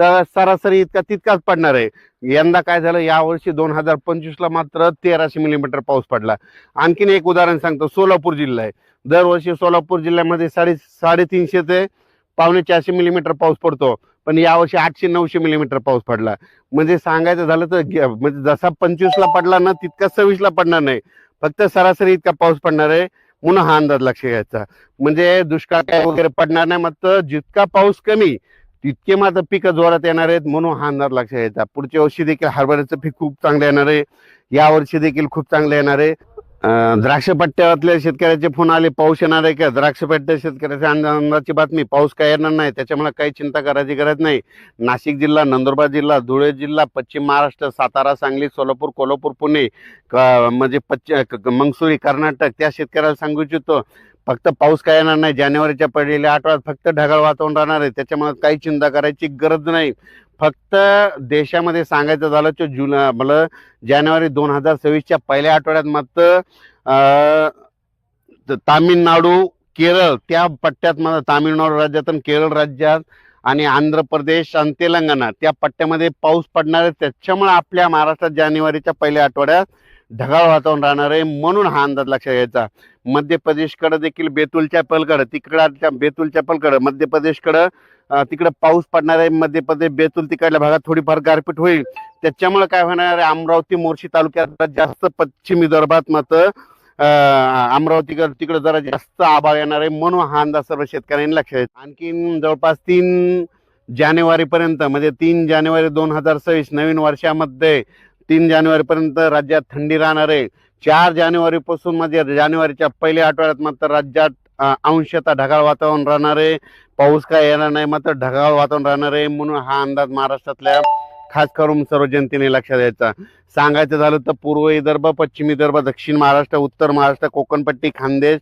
तर सरासरी इतका तितकाच पडणार आहे. यंदा काय झालं यावर्षी दोन हजार पंचवीसला मात्र तेराशे मिलीमीटर पाऊस पडला. आणखीन एक उदाहरण सांगतो सोलापूर जिल्हा आहे. दरवर्षी सोलापूर जिल्ह्यामध्ये साडे साडेतीनशे ते पावणे चारशे मिलीमीटर पाऊस पडतो. पण यावर्षी आठशे नऊशे मिलीमीटर पाऊस पडला. म्हणजे सांगायचं झालं तर म्हणजे जसा पंचवीसला पडला ना तितका सव्वीसला पडणार नाही. फक्त सरासरी इतका पाऊस पडणार आहे म्हणून हा अंदाज लक्ष घ्यायचा. म्हणजे दुष्काळ काय वगैरे पडणार नाही मात्र जितका पाऊस कमी तितके मात्र पिकं जोरात येणार आहेत म्हणून हा अंदाज लक्ष घ्यायचा पुढच्या वर्षी देखील हरभऱ्याचं पीक खूप चांगलं येणार आहे. या वर्षी देखील खूप चांगलं येणार आहे. द्राक्षपट्ट्यातल्या द्राक्ष पट्ट्यातल्या शेतकऱ्याचे फोन आले पाऊस येणार आहे का? द्राक्ष पट्ट्या शेतकऱ्याच्या अंदाजाची अंदाची बातमी पाऊस काय येणार नाही त्याच्यामुळे काही चिंता करायची गरज नाही. नाशिक जिल्हा नंदुरबार जिल्हा धुळे जिल्हा पश्चिम महाराष्ट्र सातारा सांगली सोलापूर कोल्हापूर पुणे क- म्हणजे पश्चिम क- मंगसुरी कर्नाटक त्या शेतकऱ्याला सांगू इच्छितो. फक्त पाऊस काय येणार नाही जानेवारीच्या पहिल्या आठवड्यात फक्त ढगाळ वातावरण राहणार आहे त्याच्यामुळे काही चिंता करायची गरज नाही. फक्त देशामध्ये सांगायचं झालं तर जुन मला जानेवारी दोन हजार सव्वीसच्या पहिल्या आठवड्यात मात्र तामिळनाडू केरळ त्या पट्ट्यात मला तामिळनाडू राज्यात आणि केरळ राज्यात आणि आंध्र प्रदेश आणि तेलंगणा त्या पट्ट्यामध्ये पाऊस पडणार आहे. त्याच्यामुळे आपल्या महाराष्ट्रात जानेवारीच्या पहिल्या आठवड्यात ढगाळ वातावरण राहणार आहे. म्हणून हा अंदाज लक्षात घ्यायचा. मध्य प्रदेशकडे देखील बेतुलच्या पलकडं तिकडच्या बेतुलच्या पलकडं मध्य प्रदेशकडं तिकडं पाऊस पडणार आहे. मध्य प्रदेश बेतुल तिकडल्या भागात थोडीफार गारपीट होईल. त्याच्यामुळे काय होणार आहे? अमरावती मोर्शी तालुक्यात जास्त पश्चिम विदर्भात मात्र अमरावतीकडं तिकडं तिकडे जरा जास्त आभाळ येणार आहे. म्हणून हा अंदाज सर्व शेतकऱ्यांनी लक्षात घ्यायचा. आणखीन जवळपास तीन जानेवारीपर्यंत म्हणजे तीन जानेवारी दोन हजार सव्वीस नवीन वर्षामध्ये तीन जानेवारीपर्यंत राज्यात थंडी राहणार आहे. चार जानेवारीपासून म्हणजे जानेवारीच्या पहिल्या आठवड्यात मात्र राज्यात अंशतः ढगाळ वातावरण राहणार आहे. पाऊस काय येणार नाही मात्र ढगाळ वातावरण राहणार आहे. म्हणून हा अंदाज महाराष्ट्रातल्या खास करून सर्व जनतेने लक्षात द्यायचा सांगायचं झालं तर पूर्व विदर्भ पश्चिम विदर्भ दक्षिण महाराष्ट्र उत्तर महाराष्ट्र कोकणपट्टी खानदेश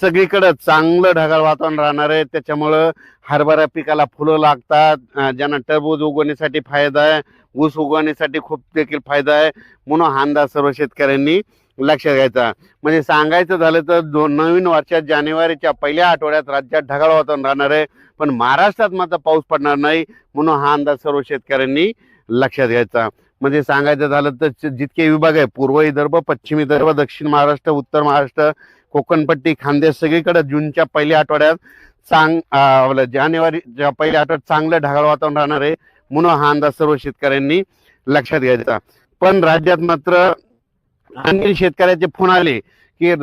सगळीकडं चांगलं ढगाळ वातावरण राहणार आहे. त्याच्यामुळं हरभरा पिकाला फुलं लागतात ज्यांना टरबूज उगवण्यासाठी फायदा आहे ऊस उगवण्यासाठी खूप देखील फायदा आहे म्हणून हा अंदाज सर्व शेतकऱ्यांनी लक्षात घ्यायचा. म्हणजे सांगायचं झालं तर दोन नवीन वर्षात जानेवारीच्या पहिल्या आठवड्यात राज्यात ढगाळ वातावरण राहणार आहे. पण महाराष्ट्रात मात्र पाऊस पडणार नाही म्हणून हा अंदाज सर्व शेतकऱ्यांनी लक्षात घ्यायचा. म्हणजे सांगायचं झालं तर जितके विभाग आहे पूर्व विदर्भ पश्चिम विदर्भ दक्षिण महाराष्ट्र उत्तर महाराष्ट्र कोकणपट्टी खानदेश सगळीकडे जूनच्या पहिल्या आठवड्यात चांग जानेवारीच्या पहिल्या आठवड्यात चांगलं ढगाळ वातावरण राहणार आहे म्हणून हा अंदाज सर्व शेतकऱ्यांनी लक्षात घ्यायचा. पण राज्यात मात्र आणखी शेतकऱ्याचे फोन आले की